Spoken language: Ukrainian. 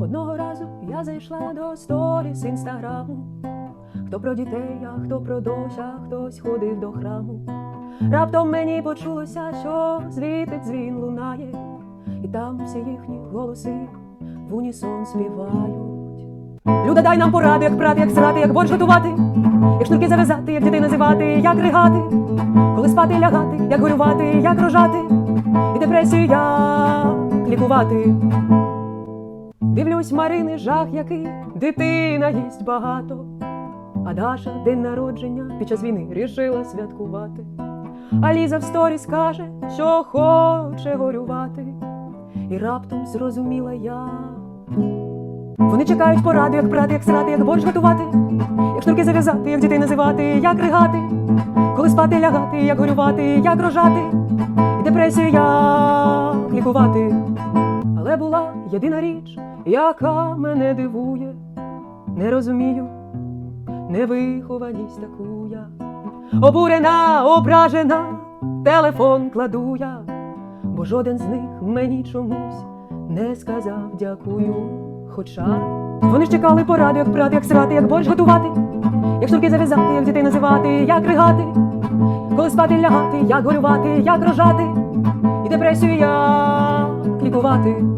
Одного разу я зайшла до сторіс інстаграму. Хто про дітей, а хто про дощ, а хтось ходив до храму. Раптом мені почулося, що звідти дзвін лунає, і там всі їхні голоси в унісон співають. Люда, дай нам поради, як прати, як срати, як борщ готувати, як шнурки зав'язати, як дітей називати, як ригати, коли спати лягати, як горювати, як рожати, і депресію як лікувати. Дивлюсь, Марини жах, який дитина їсть багато. А Даша день народження під час війни рішила святкувати. А Ліза в сторіс каже, що хоче горювати. І раптом зрозуміла я. Вони чекають поради, як прати, як срати, як борщ готувати, як шнурки зав'язати, як дітей називати, як ригати, коли спати лягати, як горювати, як рожати, і депресію як лікувати. Але була єдина річ, яка мене дивує, не розумію, невихованість таку я. Обурена, ображена, телефон кладу я, бо жоден з них мені чомусь не сказав дякую. Хоча вони ж чекали поради, як прати, як срати, як борщ готувати, як шнурки зав'язати, як дітей називати, як ригати, коли спати лягати, як горювати, як рожати, і депресію як лікувати.